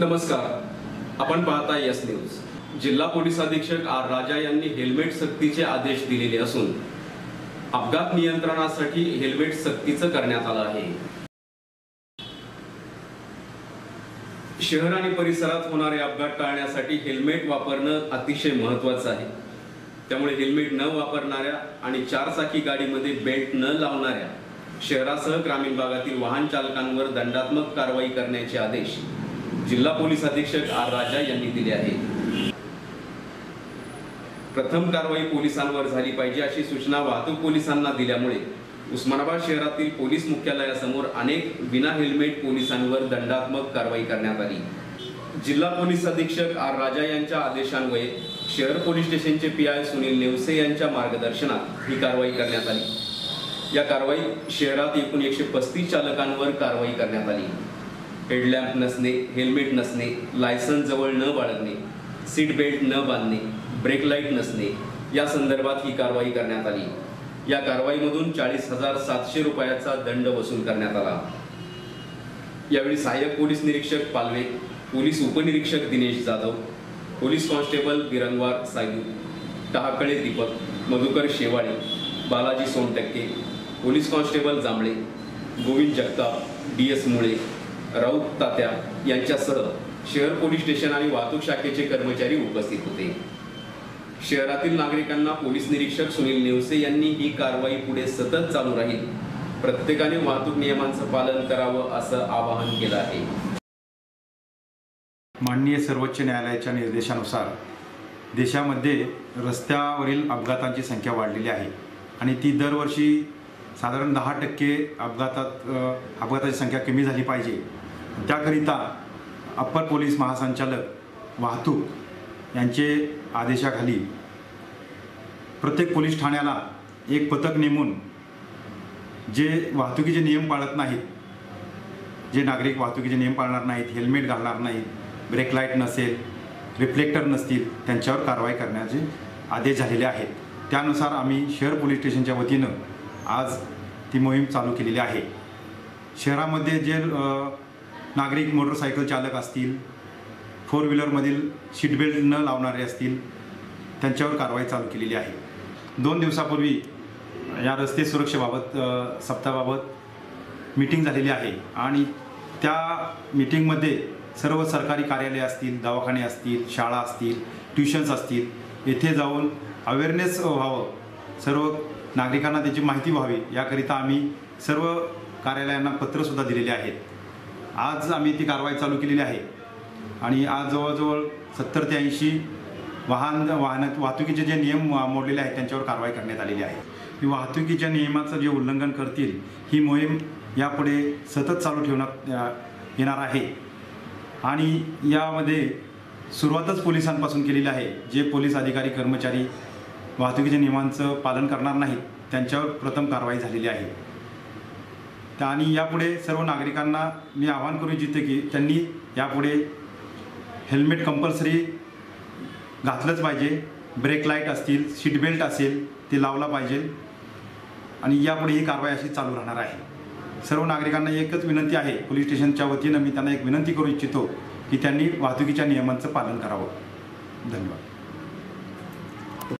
नमस्कार. आपण पाहता यस न्यूज. जिल्हा पोलीस अधीक्षक आर राजा यांनी हेल्मेट सक्तीचे आदेश दिलेले असून अपघात नियंत्रणासाठी हेल्मेट सक्तीचं करण्यात आलं आहे. शहर आणि परिसरात होणारे अपघात टाळण्यासाठी हेल्मेट वापरणं अतिशय महत्वाचं आहे. त्यामुळे हेल्मेट न वापरणाऱ्या आणि चारचाकी गाडीमध्ये बेल्ट न लावणाऱ्या शहरासह ग्रामीण भागातील वाहन चालकांवर दंडात्मक कारवाई करण्याचे आदेश जिल्हा पोलीस अधीक्षक आर राजा यांनी दिले आहेत प्रथम कारवाई पोलिसांवर झाली पाहिजे अशी सूचना वाहतूक पोलिसांना दिल्यामुळे उस्मानाबाद शहरातील पोलीस मुख्यालयासमोर अनेक विना हेल्मेट पोलिसांवर दंडात्मक कारवाई करण्यात आली. जिल्हा पोलीस अधीक्षक आर राजा यांच्या आदेशान्वये शहर पोलीस स्टेशनचे पी आय सुनील नेवसे यांच्या मार्गदर्शनात ही कारवाई करण्यात आली. या कारवाईत शहरात एकूण एकशे पस्तीस चालकांवर कारवाई करण्यात आली. हेडलॅम्प नसणे हेल्मेट नसणे लायसन्स जवळ न बाळगणे सीट बेल्ट न बांधणे ब्रेक लाइट नसणे या संदर्भात ही कारवाई करण्यात आली. या कारवाईमधून चाळीस हजार सातशे रुपयाचा दंड वसूल करण्यात आला. यावेळी सहाय्यक पोलीस निरीक्षक पालवे पोलीस उपनिरीक्षक Dinesh Jadhav police constable Birangwar Sayu Tahakale Deepak Madhukar Shewale Balaji Sontakke police constable Jambhale Govind Jagtap D S Mule Raut Tatya यांच्यासह शहर पोलीस स्टेशन आणि वाहतूक शाखेचे कर्मचारी उपस्थित होते. शहरातील नागरिकांना पोलीस निरीक्षक सुनील नेवसे यांनी ही कारवाई पुढे सतत चालू राहील. प्रत्येकाने वाहतूक नियमांचं पालन करावं असं आवाहन केलं आहे. माननीय सर्वोच्च न्यायालयाच्या निर्देशानुसार देशामध्ये रस्त्यावरील अपघातांची संख्या वाढलेली आहे आणि ती दरवर्षी साधारण दहा टक्के अपघातात अपघाताची संख्या कमी झाली पाहिजे. त्याकरिता अप्पर पोलीस महासंचालक वाहतूक यांचे आदेशाखाली प्रत्येक पोलीस ठाण्याला एक पथक नेमून जे वाहतुकीचे नियम पाळत नाहीत जे नागरिक वाहतुकीचे नियम पाळणार नाहीत हेल्मेट घालणार नाहीत ब्रेक लाइट नसेल रिफ्लेक्टर नसतील त्यांच्यावर कारवाई करण्याचे आदेश झालेले आहेत. त्यानुसार आम्ही शहर पोलीस स्टेशनच्या वतीनं आज ती मोहीम चालू केलेली आहे. शहरामध्ये जे नागरिक मोटरसायकल चालक असतील फोर व्हीलरमधील सीटबेल्ट न लावणारे असतील त्यांच्यावर कारवाई चालू केलेली आहे. दोन दिवसापूर्वी या रस्ते सुरक्षेबाबत सप्ताहाबाबत मीटिंग झालेली आहे आणि त्या मीटिंगमध्ये सर्व सरकारी कार्यालय असतील दवाखाने असतील शाळा असतील ट्युशन्स असतील येथे जाऊन अवेअरनेस व्हावं. सर्व नागरिकांना त्याची माहिती व्हावी याकरिता आम्ही सर्व कार्यालयांना पत्रसुद्धा दिलेले आहेत. आज आम्ही ती कारवाई चालू केलेली आहे. आणि आज जवळजवळ सत्तर ते ऐंशी वाहन वाहन वाहतुकीचे जे नियम मोडलेले आहेत त्यांच्यावर कारवाई करण्यात आलेली आहे. की वाहतुकीच्या नियमाचं जे उल्लंघन करतील ही मोहीम यापुढे सतत चालू ठेवण्यात येणार आहे. आणि यामध्ये सुरुवातच पोलिसांपासून केलेली आहे जे पोलीस अधिकारी कर्मचारी वाहतुकीच्या नियमांचं पालन करणार नाहीत त्यांच्यावर प्रथम कारवाई झालेली आहे. त्या आणि यापुढे सर्व नागरिकांना मी आवाहन करू इच्छिते की त्यांनी यापुढे हेल्मेट कंपल्सरी घातलंच पाहिजे. ब्रेक लाइट असतील सीट बेल्ट असेल ते लावला पाहिजे. आणि यापुढे ही कारवाई अशी चालू राहणार आहे. सर्व नागरिकांना एकच विनंती आहे पोलीस स्टेशनच्या वतीनं मी त्यांना एक विनंती करू इच्छितो की त्यांनी वाहतुकीच्या नियमांचं पालन करावं. धन्यवाद.